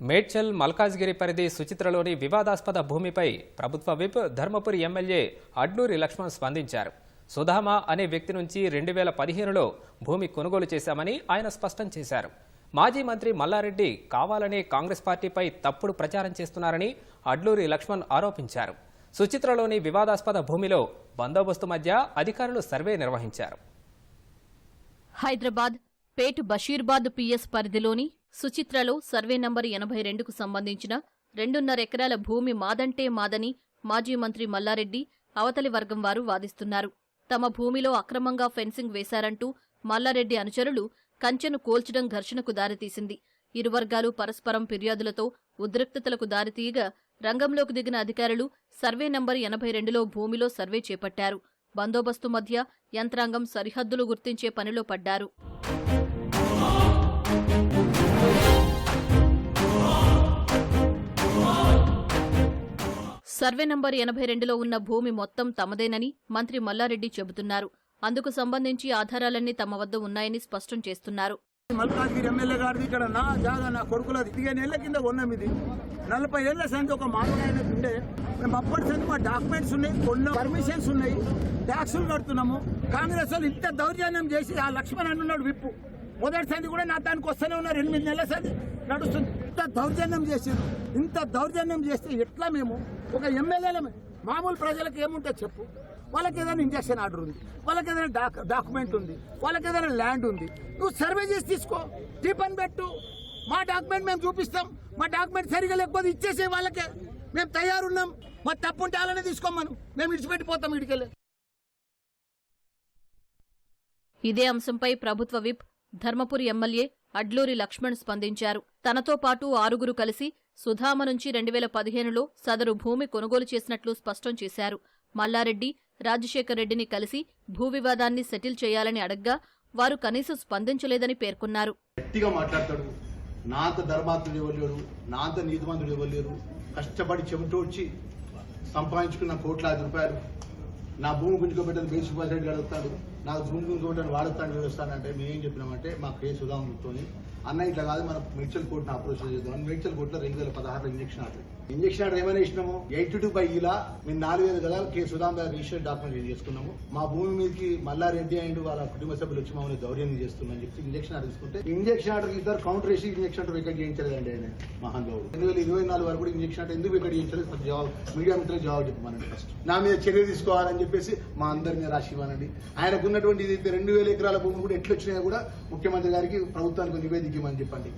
మేడ్చల్ మల్కాజ్గిరి పరిధి సుచిత్రలోని వివాదాస్పద భూమిపై ప్రభుత్వ విప్ ధర్మపురి ఎమ్మెల్యే అడ్లూరి లక్ష్మణ్ స్పందించారు. సుధామ అనే వ్యక్తి నుంచి రెండు వేల పదిహేనులో భూమి కొనుగోలు చేశామని ఆయన స్పష్టం చేశారు. మాజీ మంత్రి మల్లారెడ్డి కావాలనే కాంగ్రెస్ పార్టీపై తప్పుడు ప్రచారం చేస్తున్నారని అడ్లూరి లక్ష్మణ్ ఆరోపించారు. సుచిత్రలోని వివాదాస్పద భూమిలో బందోబస్తు మధ్య అధికారులు సర్వే నిర్వహించారు. హైదరాబాద్ పేటు బషీర్బాద్ పిఎస్ పరిధిలోని సుచిత్రలో సర్వే నంబర్ ఎనభై రెండుకు సంబంధించిన రెండున్నర ఎకరాల భూమి మాదంటే మాదని మాజీ మంత్రి మల్లారెడ్డి అవతలి వర్గం వారు వాదిస్తున్నారు. తమ భూమిలో అక్రమంగా ఫెన్సింగ్ వేశారంటూ మల్లారెడ్డి అనుచరులు కంచెను కోల్చడం ఘర్షణకు దారితీసింది. ఇరు వర్గాలు పరస్పరం ఫిర్యాదులతో ఉద్రిక్తతలకు దారితీయగా రంగంలోకి దిగిన అధికారులు సర్వే నంబర్ ఎనభై రెండులో భూమిలో సర్వే చేపట్టారు. బందోబస్తు మధ్య యంత్రాంగం సరిహద్దులు గుర్తించే పనిలో పడ్డారు. సర్వే నంబర్ ఎనభై రెండులో ఉన్న భూమి మొత్తం తమదేనని మంత్రి మల్లారెడ్డి చెబుతున్నారు. అందుకు సంబంధించి ఆధారాలన్నీ తమ వద్ద ఉన్నాయని స్పష్టం చేస్తున్నారు. మల్కాజ్గిరి ఎమ్మెల్యే గారిది ఇక్కడ నా జాగా నా కొడుకులది. పదిహేను ఏళ్ళ కింద కొన్నాం ఇది. నలభై ఏళ్ళ సంఖ్య ఒక మామూలు ఉండే. మేము అప్పటి సంది మా డాక్యుమెంట్స్ ఉన్నాయి కొన్న పర్మిషన్స్ ఉన్నాయి ట్యాక్సులు కడుతున్నాము. కాంగ్రెస్ వాళ్ళు ఇంత దౌర్జన్యం చేసి ఆ లక్ష్మణ్ అన్నున్నాడు విప్పు. మొదటి సంది కూడా నా దానికి వస్తూనే ఉన్నారు. ఎనిమిది నెలల సంది నడుస్తుంది. ఇంత దౌర్జన్యం చేసింది ఇంత దౌర్జన్యం చేస్తే ఎట్లా మేము? ఒక ఎమ్మెల్యేలమే. మామూలు ప్రజలకు ఏముంటుంది చెప్పు. వాళ్ళకి ఏదైనా ఇంజక్షన్ ఆర్డర్ ఉంది. వాళ్ళకి ఏదైనా డాక్ డాక్యుమెంట్ ఉంది. వాళ్ళకి ఏదైనా ల్యాండ్ ఉంది. నువ్వు సర్వే చేసి తీసుకో. టిఫన్ పెట్టు. మా డాక్యుమెంట్ మేము చూపిస్తాం. మా డాక్యుమెంట్ సరిగా లేకపోతే ఇచ్చేసే వాళ్ళకే. మేము తయారున్నాం. మా తప్పు ఉంటే అలానే తీసుకోమను. మేము ఇడిచిపెట్టిపోతాం ఇడికెళ్ళి. ఇదే అంశంపై ప్రభుత్వ విప్ ధర్మపురి ఎమ్మెల్యే అడ్లూరి లక్ష్మణ్ స్పందించారు. తనతో పాటు ఆరుగురు కలిసి సుధామ నుంచి రెండు వేల పదిహేనులో సదరు భూమి కొనుగోలు చేసినట్లు స్పష్టం చేశారు. మల్లారెడ్డి రాజశేఖర్ రెడ్డిని కలిసి భూ వివాదాన్ని సెటిల్ చేయాలని అడగ్గా వారు కనీసం స్పందించలేదని పేర్కొన్నారు. గట్టిగా మాట్లాడతాడు. నా ధర్మాత్ముడు నీతిమంతుడు కష్టపడి చెమటోడ్చి సంపాదించుకున్న కోట్లాది రూపాయలు నా భూమి గుంజుకోబెట్టని బేసి బడ్జెట్ గడుగుతాడు నా భూమి గుంజుకోబెట్టని వాడుతాను వ్యవస్థానంటే మేము ఏం చెప్పినామంటే మా కేసు ఉదాహరణతో అన్న ఇట్లా కాదు మనం మెడికల్ కోర్టును అప్రోచ్ చేద్దాం. మెడికల్ కోర్టులో రెండు వేల పదహారులో ఇంజక్షన్ ఆర్డర్ ఇంజక్షన్ ఆర్డర్ ఏమైనా ఇచ్చినాము ఎయిటీ టూ బై ఇలా మేము నాలుగు వేల గల కే సుధాం గారు రిజిస్టర్ డాక్యుమెంట్ రిలీజ్ చేసుకున్నాము. మా భూమి మీదకి మల్లారెడ్డి అండ్ వాళ్ళ కుటుంబ సభ్యులు వచ్చి మమ్మల్ని దౌర్యం చేస్తున్నామని చెప్పి ఇంజక్షన్ ఆర్డర్ తీసుకుంటే ఇంజక్షన్ ఆర్డర్ ఇద్దరు కౌంటర్ వేసి ఇంజక్షన్ ఆర్డర్ వికెట్ చేయించలేదండి ఆయన మహానుభావుడు రెండు వేల ఇరవై నాలుగు వరకు కూడా ఇంజక్షన్ ఆర్డర్ ఎందుకు వికెట్ చేయించలేదు? జవాబు మీడియా మిత్రులు జవాబు చెప్పమనండి ఫస్ట్ నా మీద చర్య తీసుకోవాలని చెప్పేసి మా అందరి మీద రాసి ఇవ్వనండి ఆయనకు ఉన్నటువంటి ఇది రెండు వేల ఎకరాల భూమి కూడా ఎట్లా వచ్చినాయో కూడా ముఖ్యమంత్రి గారికి ప్రభుత్వానికి నివేదిక ఇవ్వమని చెప్పండి.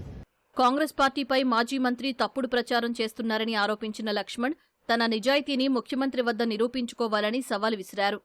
కాంగ్రెస్ పార్టీపై మాజీ మంత్రి తప్పుడు ప్రచారం చేస్తున్నారని ఆరోపించిన లక్ష్మణ్ తన నిజాయితీని ముఖ్యమంత్రి వద్ద నిరూపించుకోవాలని సవాల్ విసిరారు.